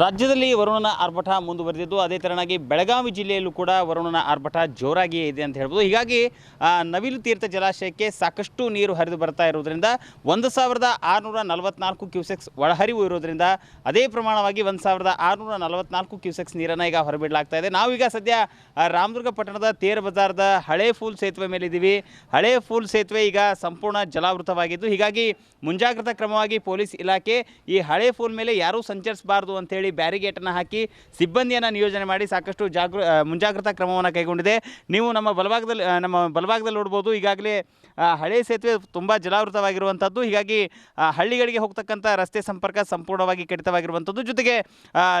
ರಾಜ್ಯದಲ್ಲಿ ವರುಣನ ಆರ್ಭಟ ಮುಂದುವರೆದಿದ್ದು, ಅದೇ ತೆರನಾಗಿ ಬೆಳಗಾವಿ ಜಿಲ್ಲೆಯಲ್ಲೂ ಕೂಡ ವರುಣನ ಆರ್ಭಟ ಜೋರಾಗಿಯೇ ಇದೆ ಅಂತ ಹೇಳ್ಬೋದು. ಹೀಗಾಗಿ ನವಿಲು ತೀರ್ಥ ಜಲಾಶಯಕ್ಕೆ ಸಾಕಷ್ಟು ನೀರು ಹರಿದು ಬರ್ತಾ ಇರೋದ್ರಿಂದ ಒಂದು ಸಾವಿರದ ಆರುನೂರ ನಲವತ್ನಾಲ್ಕು ಕ್ಯೂಸೆಕ್ಸ್ ಒಳಹರಿವು ಇರೋದ್ರಿಂದ ಅದೇ ಪ್ರಮಾಣವಾಗಿ ಒಂದು ಸಾವಿರದ ಆರುನೂರ ನಲವತ್ನಾಲ್ಕು ಕ್ಯೂಸೆಕ್ಸ್ ನೀರನ್ನು ಈಗ ಹೊರಬಿಡಲಾಗ್ತಾ ಇದೆ. ನಾವೀಗ ಸದ್ಯ ರಾಮದುರ್ಗ ಪಟ್ಟಣದ ತೇರ್ ಬಜಾರ್ದ ಹಳೆ ಫೂಲ್ ಸೇತುವೆ ಮೇಲಿದ್ದೀವಿ. ಹಳೆ ಫೂಲ್ ಸೇತುವೆ ಈಗ ಸಂಪೂರ್ಣ ಜಲಾವೃತವಾಗಿದ್ದು, ಹೀಗಾಗಿ ಮುಂಜಾಗ್ರತಾ ಕ್ರಮವಾಗಿ ಪೊಲೀಸ್ ಇಲಾಖೆ ಈ ಹಳೆ ಫೂಲ್ ಮೇಲೆ ಯಾರೂ ಸಂಚರಿಸಬಾರ್ದು ಅಂತೇಳಿ ಬ್ಯಾರಿಗೇಟನ್ನು ಹಾಕಿ ಸಿಬ್ಬಂದಿಯನ್ನು ನಿಯೋಜನೆ ಮಾಡಿ ಸಾಕಷ್ಟು ಜಾಗೃ ಮುಂಜಾಗ್ರತಾ ಕ್ರಮವನ್ನು ಕೈಗೊಂಡಿದೆ. ನೀವು ನಮ್ಮ ಬಲಭಾಗದಲ್ಲಿ ನಮ್ಮ ಬಲಭಾಗದಲ್ಲಿ ನೋಡ್ಬೋದು, ಈಗಾಗಲೇ ಹಳೆ ಸೇತುವೆ ತುಂಬ ಜಲಾವೃತವಾಗಿರುವಂಥದ್ದು ಹೀಗಾಗಿ ಹಳ್ಳಿಗಳಿಗೆ ಹೋಗ್ತಕ್ಕಂಥ ರಸ್ತೆ ಸಂಪರ್ಕ ಸಂಪೂರ್ಣವಾಗಿ ಕಡಿತವಾಗಿರುವಂಥದ್ದು ಜೊತೆಗೆ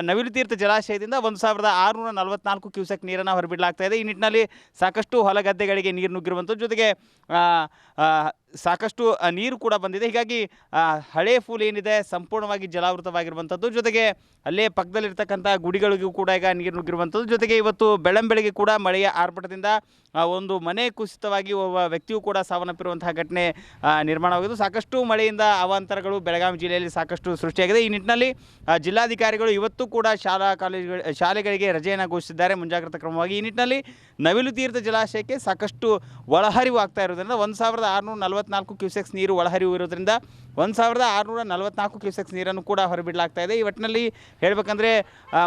ನವಿಲು ತೀರ್ಥ ಜಲಾಶಯದಿಂದ ಒಂದು ಸಾವಿರದ ಆರುನೂರ ನಲವತ್ನಾಲ್ಕು ಕ್ಯೂಸೆಕ್ ನೀರನ್ನು ಹೊರಬಿಡಲಾಗ್ತಾ ಇದೆ. ಈ ನಿಟ್ಟಿನಲ್ಲಿ ಸಾಕಷ್ಟು ಹೊಲಗದ್ದೆಗಳಿಗೆ ನೀರು ನುಗ್ಗಿರುವಂಥದ್ದು ಜೊತೆಗೆ ಸಾಕಷ್ಟು ನೀರು ಕೂಡ ಬಂದಿದೆ. ಹೀಗಾಗಿ ಹಳೆ ಫೂಲ್ ಏನಿದೆ, ಸಂಪೂರ್ಣವಾಗಿ ಜಲಾವೃತವಾಗಿರುವಂಥದ್ದು. ಜೊತೆಗೆ, ಅಲ್ಲೇ ಪಕ್ಕದಲ್ಲಿರ್ತಕ್ಕಂಥ ಗುಡಿಗಳಿಗೂ ಕೂಡ ಈಗ ನೀರು ನುಗ್ಗಿರುವಂಥದ್ದು. ಜೊತೆಗೆ ಇವತ್ತು ಬೆಳಂಬೆಳಗ್ಗೆ ಕೂಡ ಮಳೆಯ ಆರ್ಭಟದಿಂದ ಒಂದು ಮನೆ ಕುಸಿತವಾಗಿ ಒಬ್ಬ ವ್ಯಕ್ತಿಯು ಕೂಡ ಸಾವನ್ನಪ್ಪಿರುವಂತಹ ಘಟನೆ ನಿರ್ಮಾಣವಾಗಿದ್ದು, ಸಾಕಷ್ಟು ಮಳೆಯಿಂದ ಅವಾಂತರಗಳು ಬೆಳಗಾವಿ ಜಿಲ್ಲೆಯಲ್ಲಿ ಸಾಕಷ್ಟು ಸೃಷ್ಟಿಯಾಗಿದೆ. ಈ ನಿಟ್ಟಿನಲ್ಲಿ ಜಿಲ್ಲಾಧಿಕಾರಿಗಳು ಇವತ್ತು ಕೂಡ ಶಾಲಾ ಕಾಲೇಜುಗಳ, ಶಾಲೆಗಳಿಗೆ ರಜೆಯನ್ನು ಘೋಷಿಸಿದ್ದಾರೆ. ಮುಂಜಾಗ್ರತಾ ಕ್ರಮವಾಗಿ ಈ ನಿಟ್ಟಿನಲ್ಲಿ ನವಿಲು ತೀರ್ಥ ಜಲಾಶಯಕ್ಕೆ ಸಾಕಷ್ಟು ಒಳಹರಿವು ಆಗ್ತಾ ಇರೋದ್ರಿಂದ ಒಂದು ಸಾವಿರದ ಆರುನೂರ ನಲವತ್ನಾಲ್ಕು ಕ್ಯೂಸೆಕ್ಸ್ ನೀರು ಒಳಹರಿವು ಇರೋದ್ರಿಂದ ಒಂದು ಸಾವಿರದ ಆರುನೂರ ನಲವತ್ನಾಲ್ಕು ಕ್ಯೂಸೆಕ್ಸ್ ನೀರನ್ನು ಕೂಡ ಹೊರಬಿಡಲಾಗ್ತಾ ಇದೆ. ಈ ಒಟ್ಟಿನಲ್ಲಿ ಹೇಳಬೇಕಂದ್ರೆ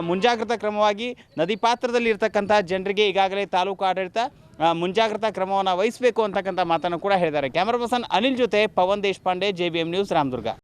ಮುಂಜಾಗ್ರತಾ ಕ್ರಮವಾಗಿ ನದಿ ಪಾತ್ರದಲ್ಲಿ ಇರ್ತಕ್ಕಂಥ ಜನರಿಗೆ ಈಗಾಗಲೇ ತಾಲೂಕು ಆಡಳಿತ ಮುಂಜಾಗ್ರತಾ ಕ್ರಮವನ್ನು ವಹಿಸಬೇಕು ಅಂತಕ್ಕಂಥ ಮಾತನ್ನು ಕೂಡ ಹೇಳಿದ್ದಾರೆ. ಕ್ಯಾಮರಾ ಪರ್ಸನ್ ಅನಿಲ್ ಜೊತೆ Pavan Deshpande, J B M news, Ramdurg.